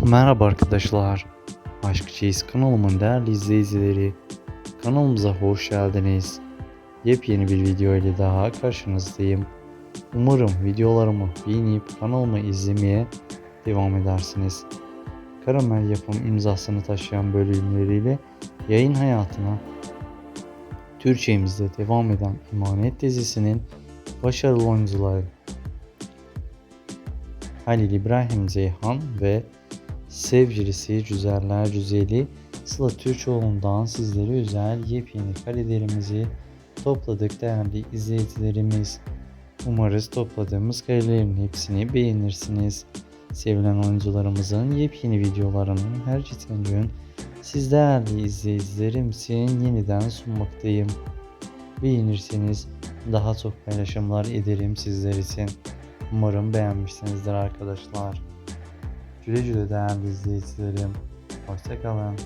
Merhaba arkadaşlar. Aşk Çeyiz kanalımın değerli izleyicileri. Kanalımıza hoş geldiniz. Yepyeni bir video ile daha karşınızdayım. Umarım videolarımı beğenip kanalımı izlemeye devam edersiniz. Karamel yapım imzasını taşıyan bölümleriyle yayın hayatına Türkçemizde devam eden Emanet dizisinin başarılı oyuncuları Halil İbrahim Zeyhan ve sevgilisi Cüzerler Cüzeli Sıla Türkoğlu'ndan sizlere özel yepyeni karelerimizi topladık değerli izleyicilerimiz. Umarız topladığımız karelerin hepsini beğenirsiniz. Sevilen oyuncularımızın yepyeni videolarının her geçen gün siz değerli izleyicilerim için yeniden sunmaktayım. Beğenirseniz daha çok paylaşımlar ederim sizler için. Umarım beğenmişsinizdir arkadaşlar. Güle güle değerli izleyicilerim. Hoşçakalın.